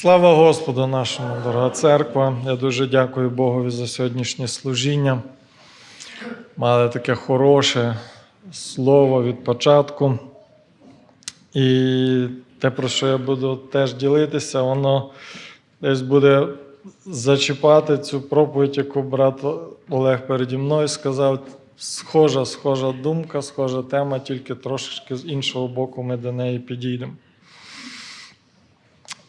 Слава Господу нашому, дорога церква. Я дуже дякую Богові за сьогоднішнє служіння. Мали таке хороше слово від початку. І те, про що я буду теж ділитися, воно десь буде зачіпати цю проповідь, яку брат Олег переді мною сказав. Схожа, схожа думка, схожа тема, тільки трошечки з іншого боку ми до неї підійдемо.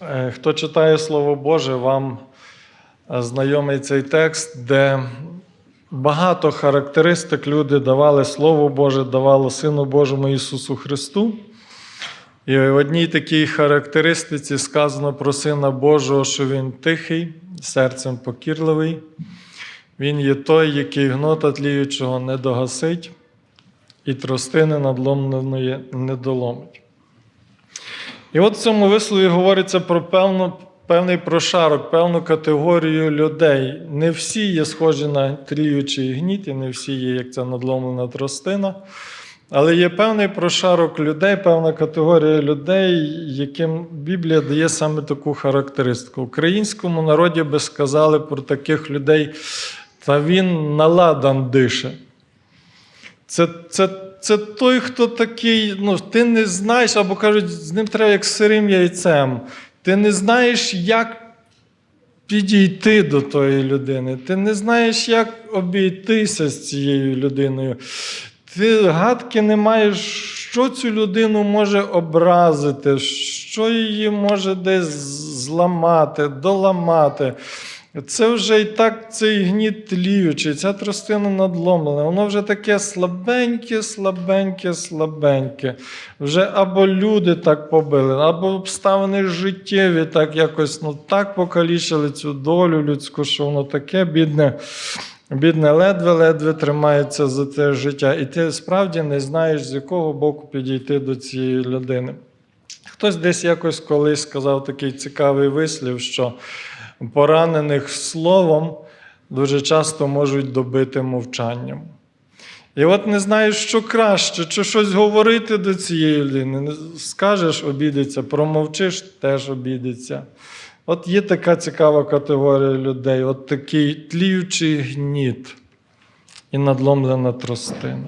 Е, Хто читає Слово Боже, вам е, знайомий цей текст, де багато характеристик люди давали Слово Боже, давало Сину Божому Ісусу Христу. І в одній такій характеристиці сказано про Сина Божого, що Він тихий, серцем покірливий. Він є той, який гнота тліючого не догасить, і тростини надломленої не доломить. І от в цьому вислові говориться про певну, певний прошарок, певну категорію людей. Не всі є схожі на тліючий гніт, і не всі є, як ця надломлена тростина. Але є певний прошарок людей, певна категорія людей, яким Біблія дає саме таку характеристику. Українському народі би сказали про таких людей, та він наладан дише. Це, це, це той, хто такий, ну, ти не знаєш, або кажуть, з ним треба як сирим яйцем. Ти не знаєш, як підійти до тої людини. Ти не знаєш, як обійтися з цією людиною. Ти гадки не маєш, що цю людину може образити, що її може десь зламати, доламати. Це вже і так цей гніт тліючий, ця тростина надломлена, воно вже таке слабеньке, слабеньке, слабеньке. Вже або люди так побили, або обставини життєві так якось ну, так покалічили цю долю людську, що воно таке бідне. Бідне, ледве-ледве тримається за це життя, і ти справді не знаєш, з якого боку підійти до цієї людини. Хтось десь якось колись сказав такий цікавий вислів, що поранених словом дуже часто можуть добити мовчанням. І от не знаєш, що краще, чи щось говорити до цієї людини. Скажеш, обідеться, промовчиш, теж обідеться. От є така цікава категорія людей, от такий тліючий гніт і надломлена тростина.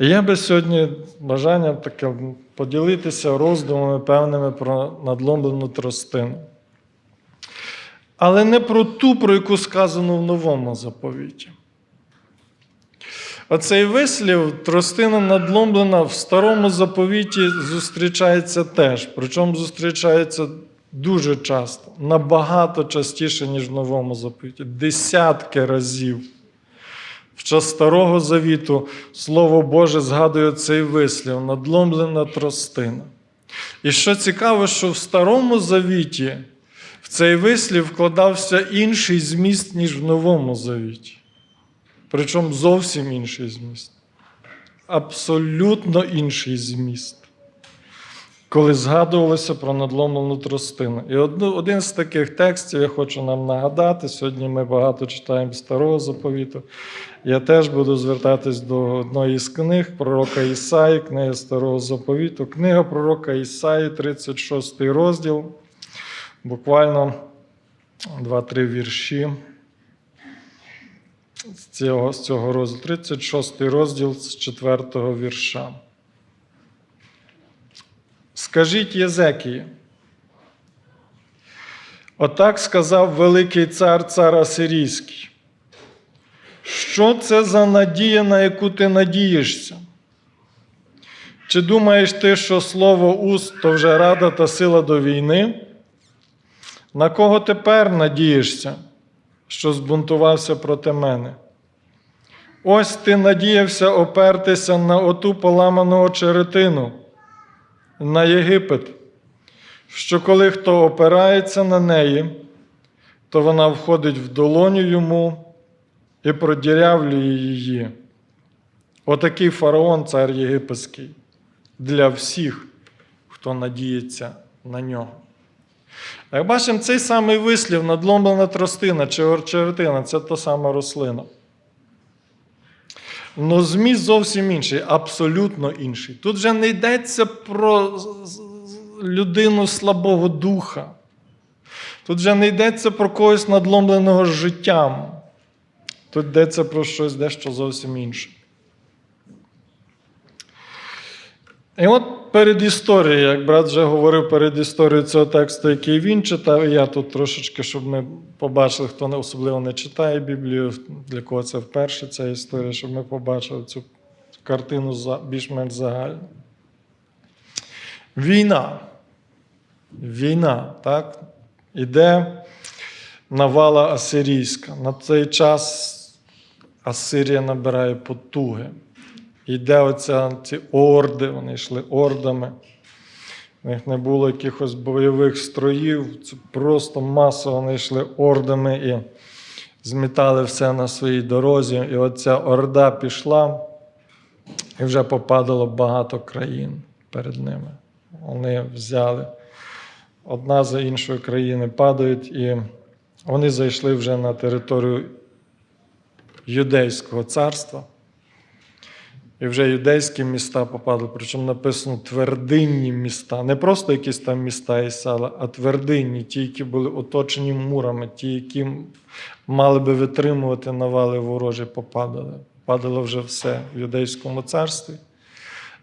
І я би сьогодні бажання таке поділитися роздумами певними про надломлену тростину. Але не про ту, про яку сказано в новому заповіті. Оцей вислів тростина надломлена в старому заповіті зустрічається теж. Причому зустрічається дуже часто, набагато частіше, ніж в новому заповіті. Десятки разів. В час Старого Завіту Слово Боже згадує цей вислів надломлена тростина. І що цікаво, що в Старому Завіті цей вислів вкладався інший зміст, ніж в Новому Завіті. Причому зовсім інший зміст. Абсолютно інший зміст. Коли згадувалося про надломлену тростину. І один з таких текстів я хочу нам нагадати. Сьогодні ми багато читаємо старого заповіту. Я теж буду звертатись до одної з книг пророка Ісаї, книги Старого заповіту. Книга пророка Ісаї, 36 розділ, буквально 2-3 вірші. З цього, з цього розділу, 36 розділ з 4 вірша. Скажіть Єзекії. Отак сказав великий цар цар Асирійський. Що це за надія, на яку ти надієшся? Чи думаєш ти, що слово уст то вже рада та сила до війни? На кого тепер надієшся, що збунтувався проти мене? Ось ти надіявся опертися на оту поламану очеретину на Єгипет, що коли хто опирається на неї, то вона входить в долоню йому і продірявлює її. Отакий фараон, цар єгипетський, для всіх, хто надіється на нього. Як бачимо, цей самий вислів, надломлена тростина чи орчеретина це та сама рослина. Но зміст зовсім інший, абсолютно інший. Тут вже не йдеться про людину слабого духа. Тут вже не йдеться про когось надломленого життям. Тут йдеться про щось дещо зовсім інше. І от перед історією, як брат вже говорив перед історією цього тексту, який він читав, і я тут трошечки, щоб ми побачили, хто не особливо не читає Біблію, для кого це вперше ця історія, щоб ми побачили цю картину більш-менш загальну. Війна. Війна, так? Іде навала асирійська. На цей час Асирія набирає потуги. Йде оця ці орди, вони йшли ордами. У них не було якихось бойових строїв, це просто масово вони йшли ордами і змітали все на своїй дорозі. І оця орда пішла, і вже попадало багато країн перед ними. Вони взяли одна за іншою країни падають, і вони зайшли вже на територію Юдейського царства. І вже юдейські міста попадали, причому написано твердинні міста. Не просто якісь там міста і села, а твердинні, ті, які були оточені мурами, ті, які мали би витримувати навали ворожі, попадали. Падало вже все в юдейському царстві.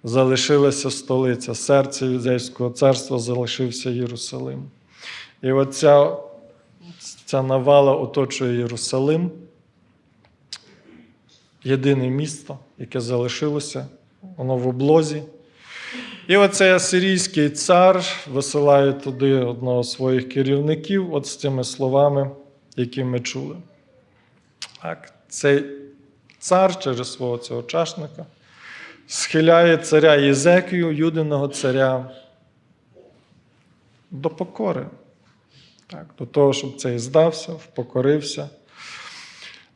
Залишилася столиця, серце юдейського царства залишився Єрусалим. І оця ця навала оточує Єрусалим єдине місто, яке залишилося, воно в облозі. І оцей асирійський цар висилає туди одного з своїх керівників, от з цими словами, які ми чули. Так, цей цар через свого цього чашника схиляє царя Єзекію, юдиного царя, до покори. Так, до того, щоб цей здався, впокорився.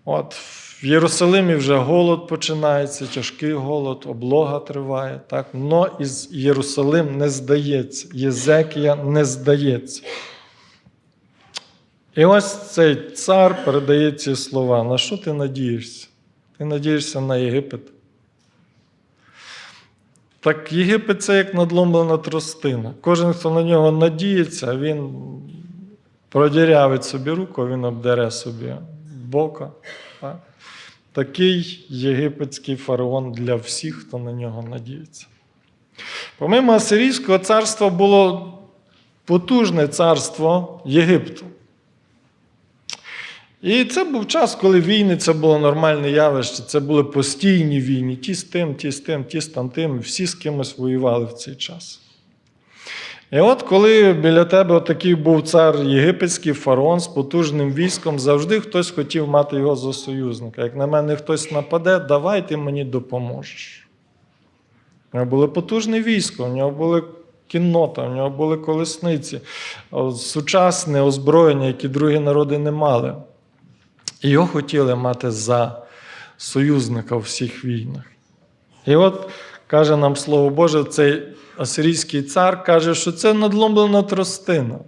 От, в Єрусалимі вже голод починається, тяжкий голод, облога триває. Так? Но із Єрусалим не здається, Єзекія не здається. І ось цей цар передає ці слова. На що ти надієшся? Ти надієшся на Єгипет. Так Єгипет це як надломлена тростина. Кожен, хто на нього надіється, він продірявить собі руку, він обдере собі бока. Так? Такий єгипетський фараон для всіх, хто на нього надіється. Помимо Асирійського царства було потужне царство Єгипту. І це був час, коли війни це було нормальне явище, це були постійні війни, ті з тим, ті з тим, ті з тим, всі з кимось воювали в цей час. І от коли біля тебе такий був цар єгипетський фараон з потужним військом, завжди хтось хотів мати його за союзника. Як на мене хтось нападе, давай ти мені допоможеш. У нього було потужне військо, у нього були кіннота, у нього були колесниці, сучасне озброєння, які другі народи не мали. І його хотіли мати за союзника у всіх війнах. І от каже нам Слово Боже, цей асирійський цар каже, що це надломлена тростина.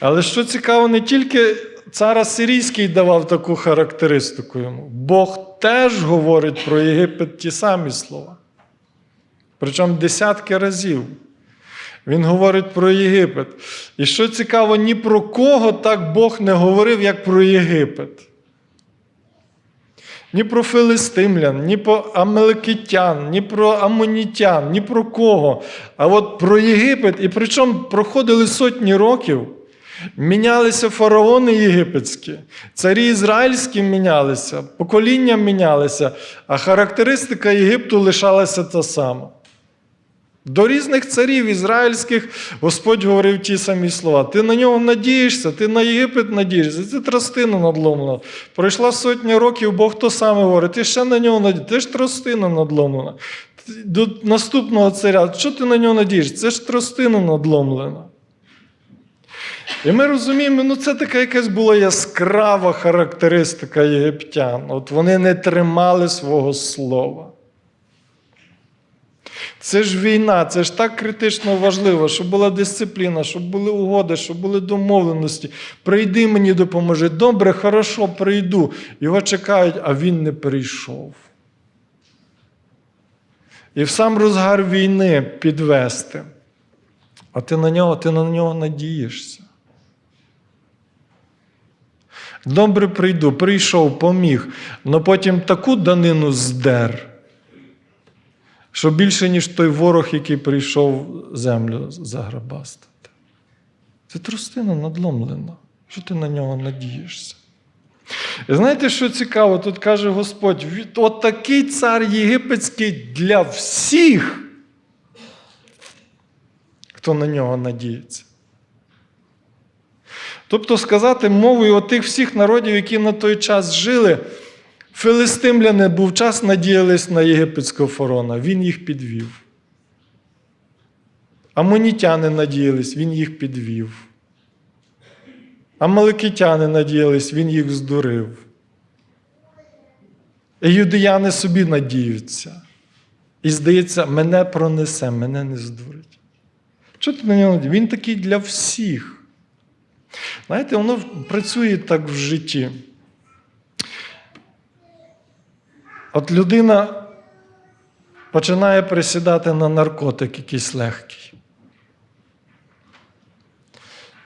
Але що цікаво, не тільки цар Асирійський давав таку характеристику йому, Бог теж говорить про Єгипет ті самі слова. Причому десятки разів. Він говорить про Єгипет. І що цікаво, ні про кого так Бог не говорив, як про Єгипет. Ні про филистимлян, ні про амелекитян, ні про амонітян, ні про кого. А от про Єгипет, і причому проходили сотні років, мінялися фараони єгипетські, царі ізраїльські мінялися, покоління мінялися, а характеристика Єгипту лишалася та сама. До різних царів ізраїльських Господь говорив ті самі слова. Ти на нього надієшся, ти на Єгипет надієшся, це тростина надломлена. Пройшла сотня років, Бог то саме говорить, ти ще на нього надієшся, ти ж тростина надломлена. До наступного царя, що ти на нього надієшся? Це ж тростина надломлена. І ми розуміємо, ну це така якась була яскрава характеристика єгиптян. От вони не тримали свого слова. Це ж війна, це ж так критично важливо, щоб була дисципліна, щоб були угоди, щоб були домовленості. Прийди мені допоможи. Добре, хорошо, прийду. Його чекають, а він не прийшов. І в сам розгар війни підвести. А ти на нього, ти на нього надієшся. Добре прийду, прийшов, поміг, але потім таку данину здер, що більше, ніж той ворог, який прийшов землю заграбастити. Це тростина надломлена. Що ти на нього надієшся? І знаєте, що цікаво? Тут каже Господь: «Від- от такий цар єгипетський для всіх, хто на нього надіється. Тобто сказати мовою отих всіх народів, які на той час жили, филистимляни був час надіялись на єгипетського фарона, він їх підвів. Амонітяни надіялись, він їх підвів. Амаликитяни надіялись, він їх здурив. І юдеяни собі надіються. І здається, мене пронесе, мене не здурить. Що ти на нього? Він такий для всіх. Знаєте, воно працює так в житті. От людина починає присідати на наркотик якийсь легкий.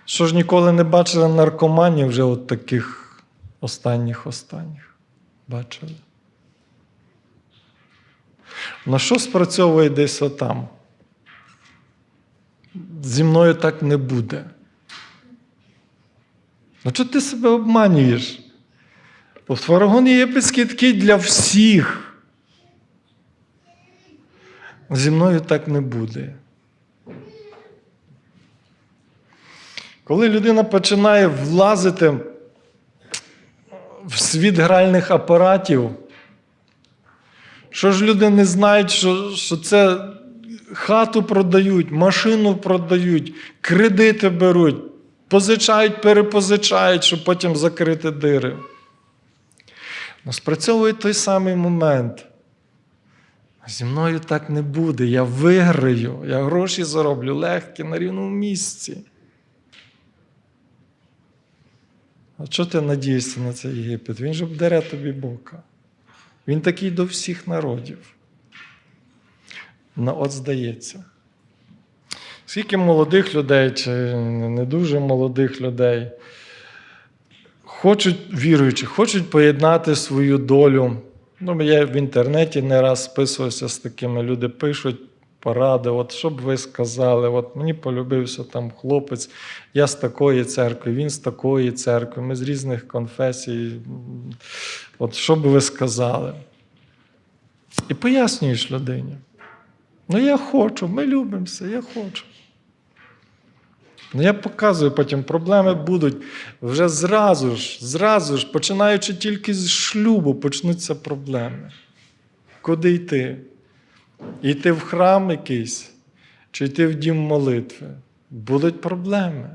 Що ж ніколи не бачили наркоманів вже от таких останніх останніх. Бачили? На що спрацьовує десь отам? Зі мною так не буде. Ну чого ти себе обманюєш? Бо фарагон єгипетський такий для всіх. Зі мною так не буде. Коли людина починає влазити в світ гральних апаратів, що ж люди не знають, що, що це хату продають, машину продають, кредити беруть, позичають, перепозичають, щоб потім закрити дири. Ну, спрацьовує той самий момент. Зі мною так не буде. Я виграю, я гроші зароблю легкі на рівному місці. А чого ти надієшся на цей Єгипет? Він же обдере тобі бока. Він такий до всіх народів. Ну, от здається. Скільки молодих людей, чи не дуже молодих людей, хочуть, віруючи, хочуть поєднати свою долю. Ну, я в інтернеті не раз списувався з такими, люди пишуть поради, от що б ви сказали, от мені полюбився там хлопець, я з такої церкви, він з такої церкви, ми з різних конфесій. От що б ви сказали? І пояснюєш людині. Ну, я хочу, ми любимося, я хочу. Ну, я показую потім, проблеми будуть вже зразу ж, зразу ж, починаючи тільки з шлюбу, почнуться проблеми. Куди йти? Йти в храм якийсь, чи йти в дім молитви? Будуть проблеми.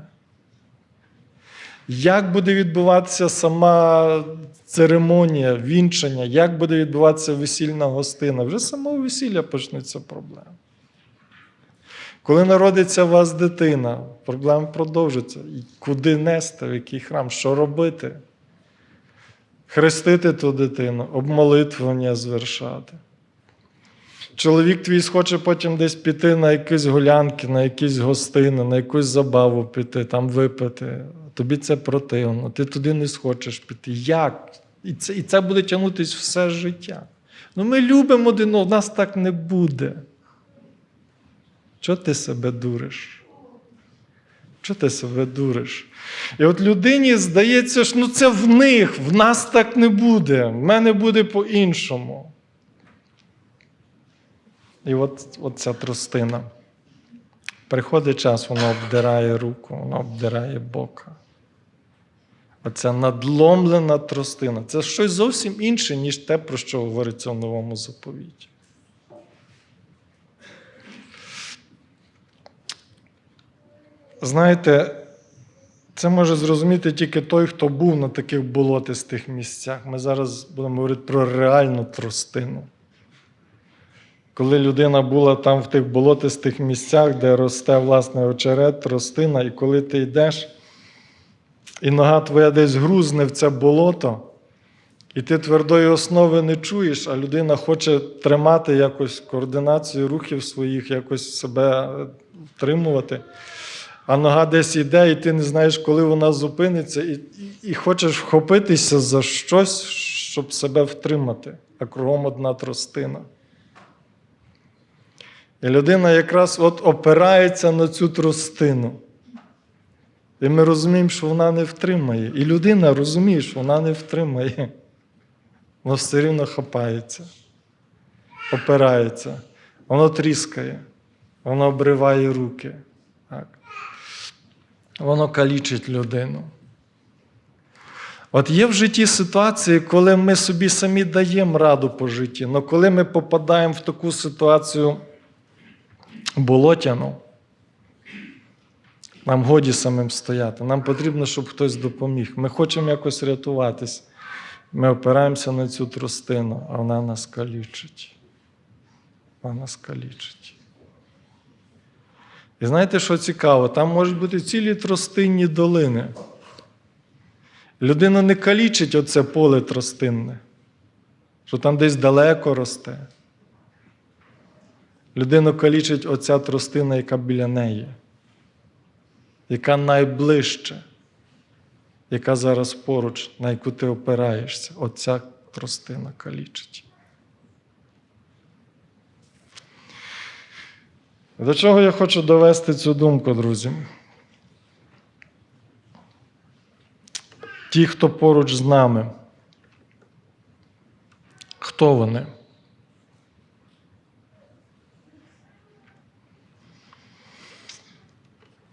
Як буде відбуватися сама церемонія, вінчання, як буде відбуватися весільна гостина? Вже з самого весілля почнуться проблеми. Коли народиться у вас дитина, проблеми продовжаться. І Куди нести, в який храм, що робити? Хрестити ту дитину, обмолитвування звершати. Чоловік твій схоче потім десь піти на якісь гулянки, на якісь гостини, на якусь забаву піти, там випити. Тобі це противно, ти туди не схочеш піти. Як? І це, і це буде тягнутися все життя. Ну ми любимо один, одного, в нас так не буде. Чого ти себе дуриш? Чого ти себе дуриш? І от людині здається, що ну це в них, в нас так не буде, в мене буде по-іншому. І от, от ця тростина. Приходить час, вона обдирає руку, вона обдирає бока. Оця надломлена тростина. Це щось зовсім інше, ніж те, про що говориться в новому заповіті. Знаєте, це може зрозуміти тільки той, хто був на таких болотистих місцях. Ми зараз будемо говорити про реальну тростину. Коли людина була там в тих болотистих місцях, де росте власне очерет, тростина, і коли ти йдеш, і нога твоя десь грузне в це болото, і ти твердої основи не чуєш, а людина хоче тримати якось координацію рухів своїх, якось себе втримувати. А нога десь іде, і ти не знаєш, коли вона зупиниться, і, і, хочеш вхопитися за щось, щоб себе втримати, а кругом одна тростина. І людина якраз от опирається на цю тростину. І ми розуміємо, що вона не втримає. І людина розуміє, що вона не втримає. Вона все рівно хапається, опирається, воно тріскає, воно обриває руки. Так. Воно калічить людину. От є в житті ситуації, коли ми собі самі даємо раду по житті, але коли ми попадаємо в таку ситуацію болотяну, нам годі самим стояти. Нам потрібно, щоб хтось допоміг. Ми хочемо якось рятуватись. Ми опираємося на цю тростину, а вона нас калічить. Вона нас калічить. І знаєте, що цікаво? Там можуть бути цілі тростинні долини. Людина не калічить оце поле тростинне, що там десь далеко росте. Людину калічить оця тростина, яка біля неї, яка найближче, яка зараз поруч, на яку ти опираєшся. Оця тростина калічить. До чого я хочу довести цю думку, друзі? Ті, хто поруч з нами, хто вони?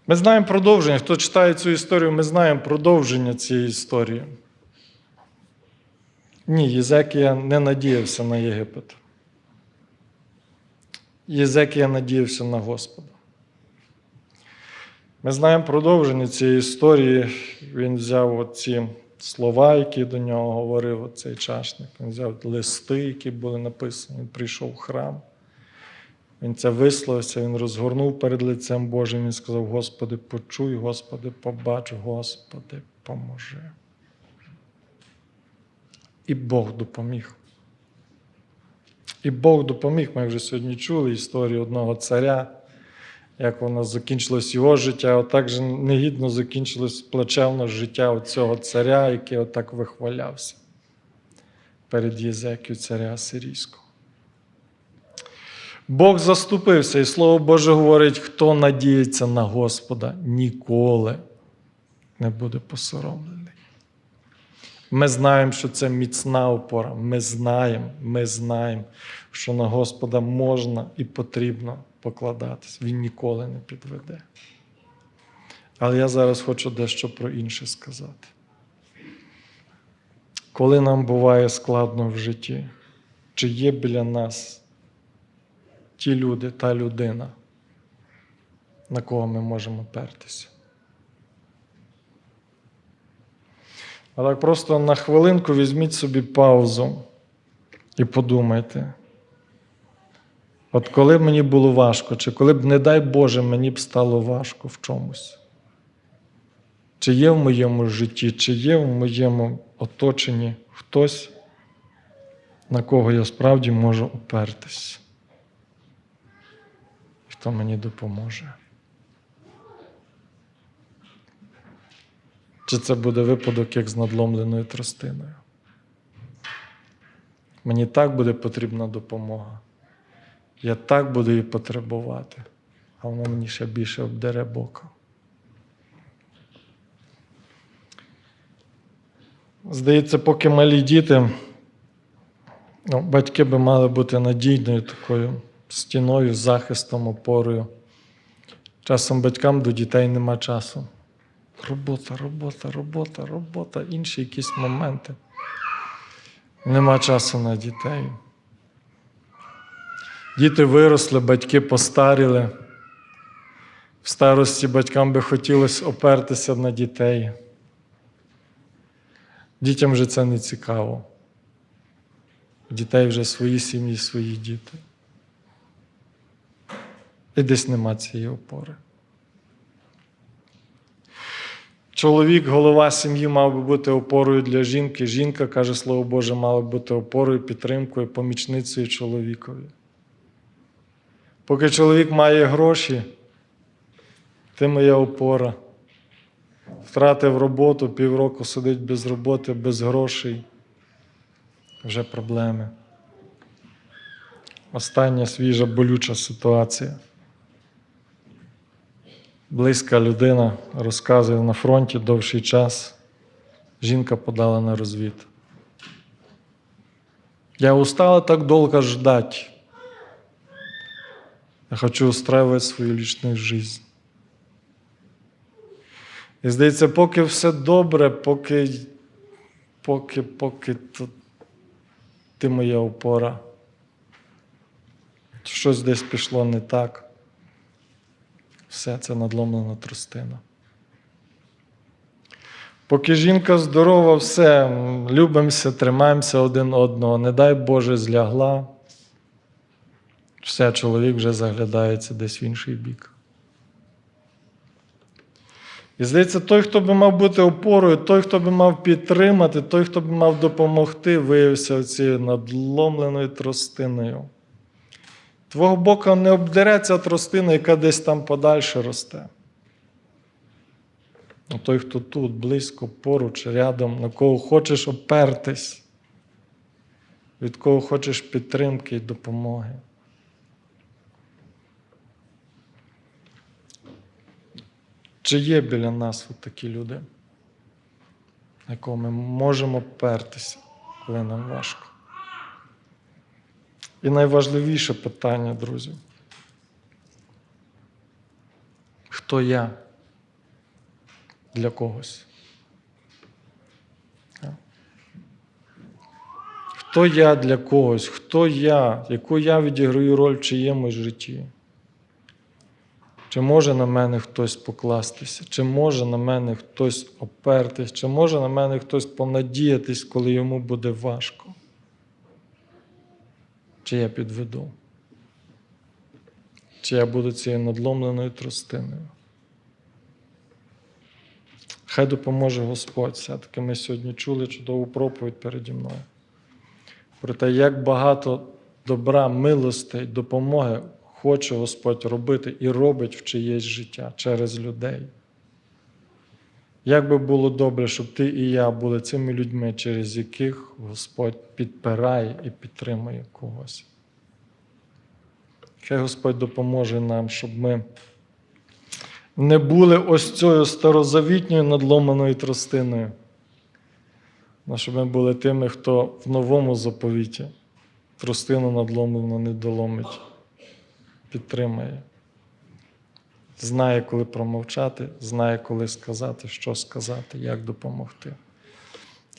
Ми знаємо продовження. Хто читає цю історію, ми знаємо продовження цієї історії. Ні, Єзекія не надіявся на Єгипет. Єзекія надіявся на Господа. Ми знаємо продовження цієї історії. Він взяв ці слова, які до нього говорив цей чашник. Він взяв листи, які були написані. Він прийшов в храм. Він це висловився, він розгорнув перед лицем Божим. Він сказав: Господи, почуй, Господи, побач, Господи, поможи. І Бог допоміг. І Бог допоміг. Ми вже сьогодні чули історію одного царя, як воно закінчилось його життя, а так же негідно закінчилось плачевно життя цього царя, який отак вихвалявся перед Єзекію царя Сирійського. Бог заступився, і Слово Боже говорить, хто надіється на Господа, ніколи не буде посоромлений. Ми знаємо, що це міцна опора. Ми знаємо, ми знаємо, що на Господа можна і потрібно покладатись. Він ніколи не підведе. Але я зараз хочу дещо про інше сказати. Коли нам буває складно в житті, чи є біля нас ті люди, та людина, на кого ми можемо пертися? А так просто на хвилинку візьміть собі паузу і подумайте. От коли б мені було важко, чи коли б, не дай Боже, мені б стало важко в чомусь. Чи є в моєму житті, чи є в моєму оточенні хтось, на кого я справді можу опертись, хто мені допоможе. Чи це буде випадок, як з надломленою тростиною? Мені так буде потрібна допомога. Я так буду її потребувати, а воно мені ще більше обдере бока. Здається, поки малі діти, ну, батьки би мали бути надійною такою стіною, захистом, опорою. Часом батькам до дітей нема часу. Робота, робота, робота, робота, інші якісь моменти. Нема часу на дітей. Діти виросли, батьки постаріли. В старості батькам би хотілося опертися на дітей. Дітям вже це не цікаво. У дітей вже свої сім'ї, свої діти. І десь нема цієї опори. Чоловік, голова сім'ї, мав би бути опорою для жінки. Жінка, каже Слово Боже, мала б бути опорою, підтримкою, помічницею чоловікові. Поки чоловік має гроші, Ти моя опора. Втратив роботу, півроку сидить без роботи, без грошей. Вже проблеми. Остання свіжа болюча ситуація. Близька людина розказує на фронті довший час. Жінка подала на розвід. Я устала так долго ждать. Я хочу устраивать свою личную жизнь. І здається, поки все добре, поки, поки, поки то ти моя опора. Щось десь пішло не так. Все це надломлена тростина. Поки жінка здорова, все, любимося, тримаємося один одного, не дай Боже, злягла. Все, чоловік вже заглядається десь в інший бік. І здається, той, хто би мав бути опорою, той, хто би мав підтримати, той, хто би мав допомогти, виявився цією надломленою тростиною. Твого бока не обдереться тростина, яка десь там подальше росте. А той, хто тут, близько, поруч, рядом, на кого хочеш опертись, від кого хочеш підтримки і допомоги. Чи є біля нас от такі люди, на кого ми можемо пертися, коли нам важко? І найважливіше питання, друзі. Хто я для когось? Хто я для когось? Хто я? Яку я відіграю роль в чиємусь житті? Чи може на мене хтось покластися? Чи може на мене хтось опертись? Чи може на мене хтось понадіятись, коли йому буде важко? Чи я підведу? Чи я буду цією надломленою тростиною? Хай допоможе Господь. Все-таки ми сьогодні чули чудову проповідь переді мною. Про те, як багато добра, милостей, допомоги хоче Господь робити і робить в чиєсь життя через людей. Як би було добре, щоб ти і я були цими людьми, через яких Господь підпирає і підтримує когось. Хай Господь допоможе нам, щоб ми не були ось цією старозавітньою надломаною тростиною, але щоб ми були тими, хто в новому заповіті тростину надломлену не доломить, підтримає. Знає, коли промовчати, знає, коли сказати, що сказати, як допомогти.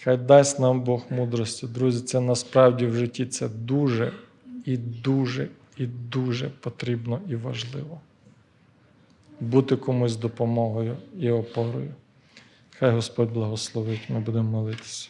Хай дасть нам Бог мудрості. Друзі, це насправді в житті це дуже і дуже і дуже потрібно і важливо. Бути комусь допомогою і опорою. Хай Господь благословить, ми будемо молитися.